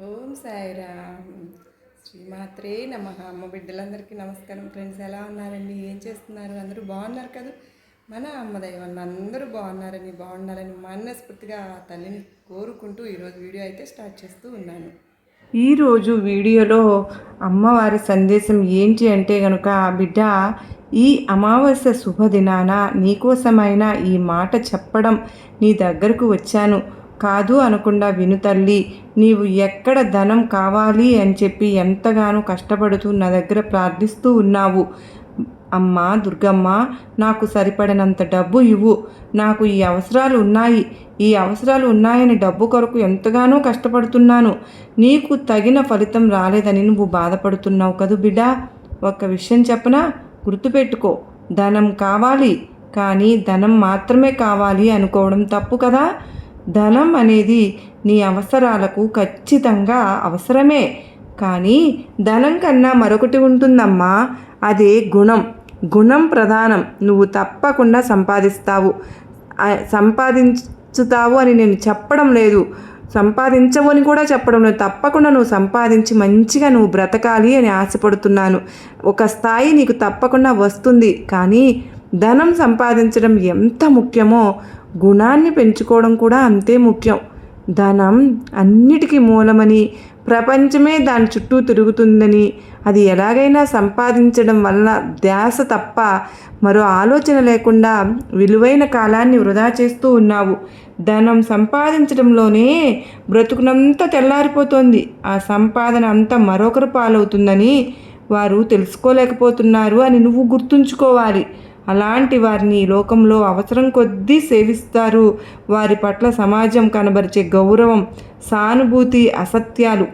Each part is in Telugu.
ఓం సాయిరామ్. శ్రీమాత్రే నమ. అమ్మ బిడ్డలందరికీ నమస్కారం. ఫ్రెండ్స్ ఎలా ఉన్నారండి? ఏం చేస్తున్నారు? అందరూ బాగున్నారు కదా? మన అమ్మ దైవం అందరూ బాగున్నారని బాగుండాలని మనస్ఫూర్తిగా ఆ తల్లిని కోరుకుంటూ ఈరోజు వీడియో అయితే స్టార్ట్ చేస్తూ ఉన్నాను. ఈరోజు వీడియోలో అమ్మవారి సందేశం ఏంటి అంటే కనుక బిడ్డ ఈ అమావాస్య శుభదినాన నీకోసమైన ఈ మాట చెప్పడం నీ దగ్గరకు వచ్చాను. కాదు అనకుండా విను తల్లి నీవు ఎక్కడ ధనం కావాలి అని చెప్పి ఎంతగానో కష్టపడుతూ నా దగ్గర ప్రార్థిస్తూ ఉన్నావు. అమ్మ దుర్గమ్మ నాకు సరిపడినంత డబ్బు ఇవ్వు. నాకు ఈ అవసరాలు ఉన్నాయి. ఈ అవసరాలు ఉన్నాయని డబ్బు కొరకు ఎంతగానో కష్టపడుతున్నాను. నీకు తగిన ఫలితం రాలేదని నువ్వు బాధపడుతున్నావు కదూ బిడ్డా? ఒక విషయం చెప్పనా? గుర్తుపెట్టుకో ధనం కావాలి కానీ ధనం మాత్రమే కావాలి అనుకోవడం తప్పు కదా? ధనం అనేది నీ అవసరాలకు ఖచ్చితంగా అవసరమే. కానీ ధనం కన్నా మరొకటి ఉంటుందమ్మా అదే గుణం. గుణం ప్రధానం. నువ్వు తప్పకుండా సంపాదిస్తావు. సంపాదించుతావు అని నేను చెప్పడం లేదు. సంపాదించవు అని కూడా చెప్పడం లేదు. తప్పకుండా నువ్వు సంపాదించి మంచిగా నువ్వు బ్రతకాలి అని ఆశపడుతున్నాను. ఒక స్థాయి నీకు తప్పకుండా వస్తుంది. కానీ ధనం సంపాదించడం ఎంత ముఖ్యమో గుణాన్ని పెంచుకోవడం కూడా అంతే ముఖ్యం. ధనం అన్నిటికీ మూలమని ప్రపంచమే దాని చుట్టూ తిరుగుతుందని అది ఎలాగైనా సంపాదించడం వల్ల ధ్యాస తప్ప మరో ఆలోచన లేకుండా విలువైన కాలాన్ని వృధా చేస్తూ ఉన్నావు. ధనం సంపాదించడంలోనే బ్రతుకునంతా తెల్లారిపోతోంది. ఆ సంపాదన అంతా మరొకరు పాలవుతుందని వారు తెలుసుకోలేకపోతున్నారు అని నువ్వు గుర్తుంచుకోవాలి. అలాంటి వారిని ఈ లోకంలో అవసరం కొద్దీ సేవిస్తారు. వారి పట్ల సమాజం కనబరిచే గౌరవం సానుభూతి అసత్యాలు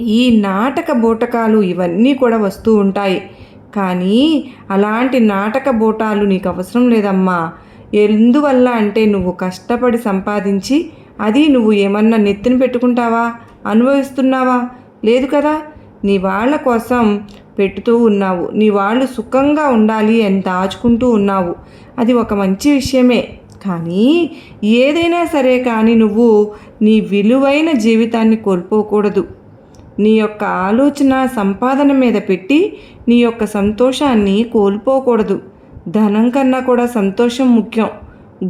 ఈ నాటక బూటకాలు ఇవన్నీ కూడా వస్తూ ఉంటాయి. కానీ అలాంటి నాటక బూటాలు నీకు అవసరం లేదమ్మా. ఎందువల్ల అంటే నువ్వు కష్టపడి సంపాదించి అది నువ్వు ఏమన్నా నెత్తిన పెట్టుకుంటావా? అనుభవిస్తున్నావా? లేదు కదా? నీ వాళ్ళ కోసం పెట్టుతూ ఉన్నావు. నీ వాళ్ళు సుఖంగా ఉండాలి అని దాచుకుంటూ ఉన్నావు. అది ఒక మంచి విషయమే. కానీ ఏదైనా సరే కానీ నువ్వు నీ విలువైన జీవితాన్ని కోల్పోకూడదు. నీ యొక్క ఆలోచన సంపాదన మీద పెట్టి నీ యొక్క సంతోషాన్ని కోల్పోకూడదు. ధనం కన్నా కూడా సంతోషం ముఖ్యం.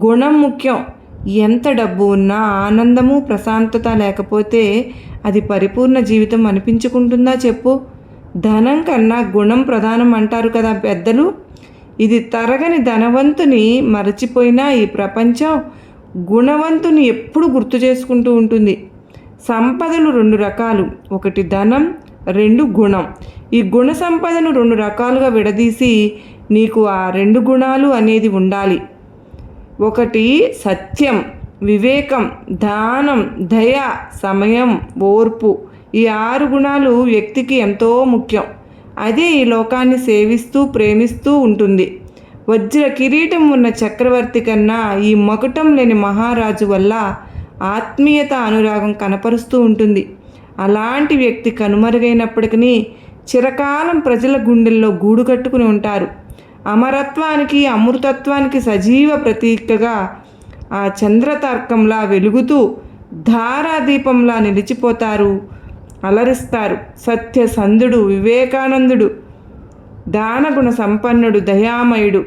గుణం ముఖ్యం. ఎంత డబ్బు ఉన్నా ఆనందము ప్రశాంతత లేకపోతే అది పరిపూర్ణ జీవితం అనిపించుకుంటుందా చెప్పు. ధనం కన్నా గుణం ప్రధానం అంటారు కదా పెద్దలు. ఇది తరగని ధనవంతుని మరచిపోయినా ఈ ప్రపంచం గుణవంతుని ఎప్పుడు గుర్తు చేసుకుంటూ ఉంటుంది. సంపదలు రెండు రకాలు. ఒకటి ధనం రెండు గుణం. ఈ గుణ సంపదను రెండు రకాలుగా విడదీసి నీకు ఆ రెండు గుణాలు అనేది ఉండాలి. ఒకటి సత్యం వివేకం దానం దయ సమయం ఓర్పు. ఈ ఆరు గుణాలు వ్యక్తికి ఎంతో ముఖ్యం. అదే ఈ లోకాన్ని సేవిస్తూ ప్రేమిస్తూ ఉంటుంది. వజ్ర కిరీటం ఉన్న చక్రవర్తి కన్నా ఈ మకుటం లేని మహారాజు వల్ల ఆత్మీయత అనురాగం కనపరుస్తూ ఉంటుంది. అలాంటి వ్యక్తి కనుమరుగైనప్పటికీ చిరకాలం ప్రజల గుండెల్లో గూడు కట్టుకుని ఉంటారు. అమరత్వానికి అమృతత్వానికి సజీవ ప్రతీకగా ఆ చంద్రతార్కంలా వెలుగుతూ ధారాదీపంలా నిలిచిపోతారు అలరిస్తారు. సత్యసంధుడు వివేకానందుడు దానగుణ సంపన్నుడు దయామయుడు.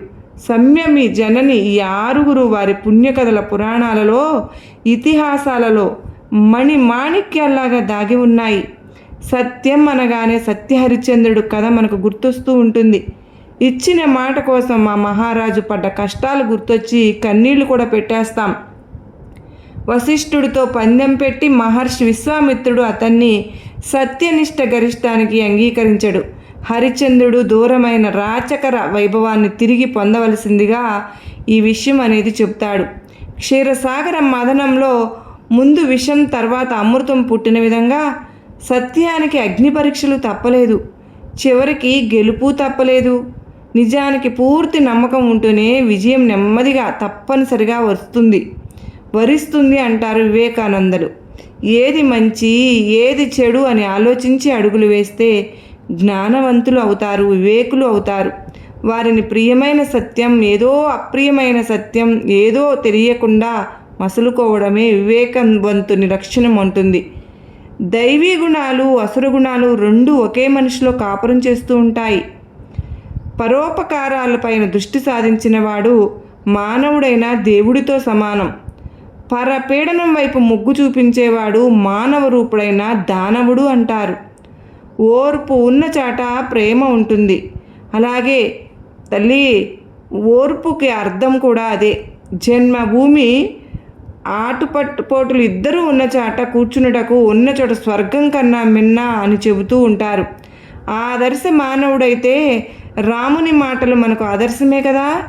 సంయమి జనని ఈ ఆరుగురు వారి పుణ్యకథల పురాణాలలో ఇతిహాసాలలో మణి మాణిక్యాల్లాగా దాగి ఉన్నాయి. సత్యం అనగానే సత్యహరిచంద్రుడు కథ మనకు గుర్తొస్తూ ఉంటుంది. ఇచ్చిన మాట కోసం మా మహారాజు పడ్డ కష్టాలు గుర్తొచ్చి కన్నీళ్ళు కూడా పెట్టేస్తాం. వశిష్ఠుడితో పందెం పెట్టి మహర్షి విశ్వామిత్రుడు అతన్ని సత్యనిష్ట గరిష్టానికి అంగీకరించడు. హరిచంద్రుడు దూరమైన రాచకర వైభవాన్ని తిరిగి పొందవలసిందిగా ఈ విషయం అనేది చెప్తాడు. క్షీరసాగర మదనంలో ముందు విషం తర్వాత అమృతం పుట్టిన విధంగా సత్యానికి అగ్ని పరీక్షలు తప్పలేదు. చివరికి గెలుపు తప్పలేదు. నిజానికి పూర్తి నమ్మకం ఉంటూనే విజయం నెమ్మదిగా తప్పనిసరిగా వస్తుంది. వరిస్తుంది అంటారు వివేకానందలు. ఏది మంచి ఏది చెడు అని ఆలోచించి అడుగులు వేస్తే జ్ఞానవంతులు అవుతారు వివేకులు అవుతారు. వారిని ప్రియమైన సత్యం ఏదో అప్రియమైన సత్యం ఏదో తెలియకుండా మసులుకోవడమే వివేకవంతుని లక్షణం ఉంటుంది దైవీ గుణాలు అసురు గుణాలు రెండు ఒకే మనిషిలో కాపురం చేస్తూ ఉంటాయి. పరోపకారాలపైన దృష్టి సాధించిన వాడు మానవుడైన దేవుడితో సమానం. పరపీడనం వైపు మొగ్గు చూపించేవాడు మానవ రూపుడైన దానవుడు అంటారు. ఓర్పు ఉన్న చాట ప్రేమ ఉంటుంది. అలాగే తల్లి ఓర్పుకి అర్థం కూడా అదే. జన్మభూమి ఆటుపట్టుపోటులు ఇద్దరూ ఉన్న చాట కూర్చున్నటకు ఉన్న చోట స్వర్గం కన్నా మిన్న అని చెబుతూ ఉంటారు. ఆదర్శ మానవుడైతే రాముని మాటలు మనకు ఆదర్శమే కదా?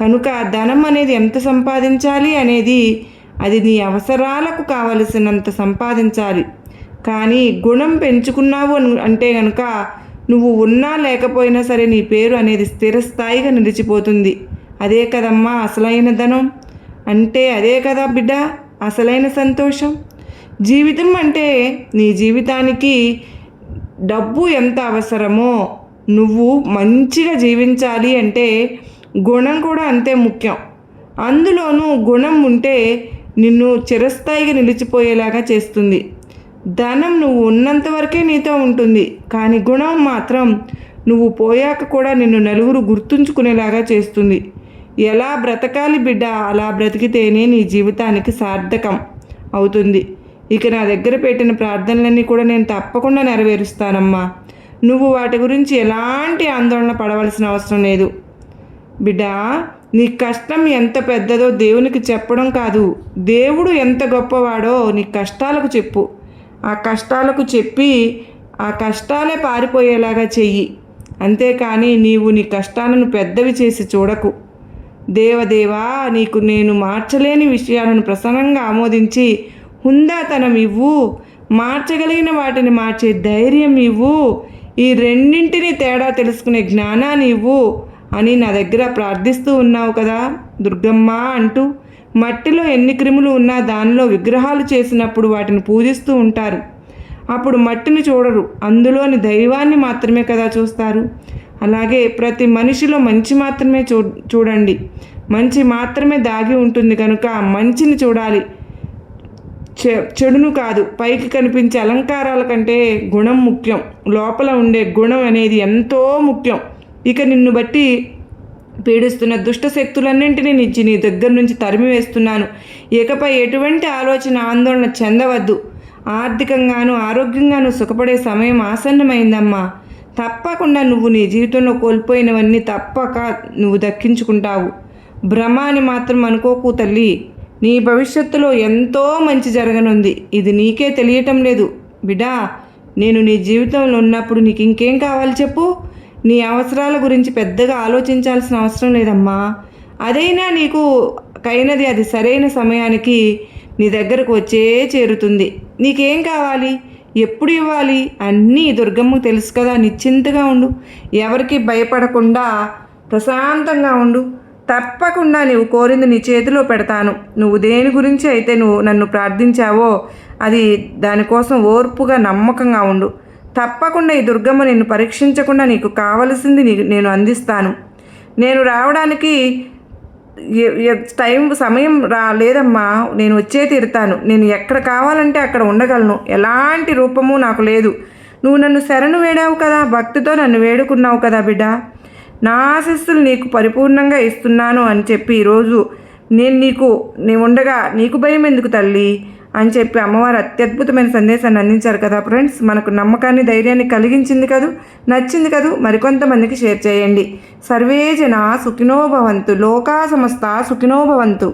కనుక ధనం అనేది ఎంత సంపాదించాలి అనేది అది నీ అవసరాలకు కావలసినంత సంపాదించాలి. కానీ గుణం పెంచుకున్నావు అంటే కనుక నువ్వు ఉన్నా లేకపోయినా సరే నీ పేరు అనేది స్థిరస్థాయిగా నిలిచిపోతుంది. అదే కదమ్మా అసలైన ధనం. అంటే అదే కదా బిడ్డ అసలైన సంతోషం. జీవితం అంటే నీ జీవితానికి డబ్బు ఎంత అవసరమో నువ్వు మంచిగా జీవించాలి అంటే గుణం కూడా అంతే ముఖ్యం. అందులోనూ గుణం ఉంటే నిన్ను చిరస్థాయిగా నిలిచిపోయేలాగా చేస్తుంది. ధనం నువ్వు ఉన్నంత వరకే నీతో ఉంటుంది కానీ గుణం మాత్రం నువ్వు పోయాక కూడా నిన్ను నలుగురు గుర్తుంచుకునేలాగా చేస్తుంది. ఎలా బ్రతకాలి బిడ్డ అలా బ్రతికితేనే నీ జీవితానికి సార్థకం అవుతుంది. ఇక నా దగ్గర పెట్టిన ప్రార్థనలన్నీ కూడా నేను తప్పకుండా నెరవేరుస్తానమ్మా. నువ్వు వాటి గురించి ఎలాంటి ఆందోళన పడవలసిన అవసరం లేదు. బిడ్డ నీ కష్టం ఎంత పెద్దదో దేవునికి చెప్పడం కాదు. దేవుడు ఎంత గొప్పవాడో నీ కష్టాలకు చెప్పు. ఆ కష్టాలకు చెప్పి ఆ కష్టాలే పారిపోయేలాగా చెయ్యి. అంతేకాని నీవు నీ కష్టాలను పెద్దవి చేసి చూడకు. దేవదేవా నీకు నేను మార్చలేని విషయాలను ప్రసన్నంగా ఆమోదించి హుందాతనం ఇవ్వు. మార్చగలిగిన వాటిని మార్చే ధైర్యం ఇవ్వు. ఈ రెండింటిని తేడా తెలుసుకునే జ్ఞానాన్ని ఇవ్వు. అని నా దగ్గర ప్రార్థిస్తూ ఉన్నావు కదా దుర్గమ్మ అంటూ మట్టిలో ఎన్ని క్రిములు ఉన్నా దానిలో విగ్రహాలు చేసినప్పుడు వాటిని పూజిస్తూ ఉంటారు. అప్పుడు మట్టిని చూడరు అందులోని దైవాన్ని మాత్రమే కదా చూస్తారు. అలాగే ప్రతి మనిషిలో మంచి మాత్రమే చూ చూడండి. మంచి మాత్రమే దాగి ఉంటుంది కనుక మంచిని చూడాలి. చె చెడును కాదు పైకి కనిపించే అలంకారాల కంటే గుణం ముఖ్యం. లోపల ఉండే గుణం అనేది ఎంతో ముఖ్యం. ఇక నిన్ను బట్టి పీడిస్తున్న దుష్ట శక్తులన్నింటినీ నీ దగ్గర నుంచి తరిమి వేస్తున్నాను. ఇకపై ఎటువంటి ఆలోచన ఆందోళన చెందవద్దు. ఆర్థికంగాను ఆరోగ్యంగాను సుఖపడే సమయం ఆసన్నమైందమ్మా. తప్పకుండా నువ్వు నీ జీవితంలో కోల్పోయినవన్నీ తప్పక నువ్వు దక్కించుకుంటావు. భ్రమ అని మాత్రం అనుకోకు తల్లి. నీ భవిష్యత్తులో ఎంతో మంచి జరగనుంది. ఇది నీకే తెలియటం లేదు. బిడా నేను నీ జీవితంలో ఉన్నప్పుడు నీకు ఇంకేం కావాలి చెప్పు? నీ అవసరాల గురించి పెద్దగా ఆలోచించాల్సిన అవసరం లేదమ్మా. అదైనా నీకు కైనది అది సరైన సమయానికి నీ దగ్గరకు వచ్చే చేరుతుంది. నీకేం కావాలి? ఎప్పుడు ఇవ్వాలి? అన్నీ దుర్గమ్మకు తెలుసు కదా నిశ్చింతగా ఉండు. ఎవరికి భయపడకుండా ప్రశాంతంగా ఉండు. తప్పకుండా నువ్వు కోరింది నీ చేతిలో పెడతాను. నువ్వు దేని గురించి అయితే నువ్వు నన్ను ప్రార్థించావో అది దానికోసం ఓర్పుగా నమ్మకంగా ఉండు. తప్పకుండా ఈ దుర్గమ్మ నిన్ను పరీక్షించకుండా నీకు కావలసింది నేను అందిస్తాను. నేను రావడానికి టైం సమయం రా లేదమ్మా నేను వచ్చే తీరుతాను. నేను ఎక్కడ కావాలంటే అక్కడ ఉండగలను. ఎలాంటి రూపము నాకు లేదు. నువ్వు నన్ను శరణు వేడావు కదా భక్తితో నన్ను వేడుకున్నావు కదా బిడ్డ. నా ఆశస్సులు నీకు పరిపూర్ణంగా ఇస్తున్నాను అని చెప్పి ఈరోజు నేను నీకు నీ ఉండగా నీకు భయం ఎందుకు తల్లి? అని చెప్పి అమ్మవారు అత్యద్భుతమైన సందేశాన్ని అందించారు కదా ఫ్రెండ్స్. మనకు నమ్మకాన్ని ధైర్యాన్ని కలిగించింది కదూ? నచ్చింది కదూ? మరికొంతమందికి షేర్ చేయండి. సర్వే జన సుఖినోభవంతు లోకా సమస్త సుఖినోభవంతు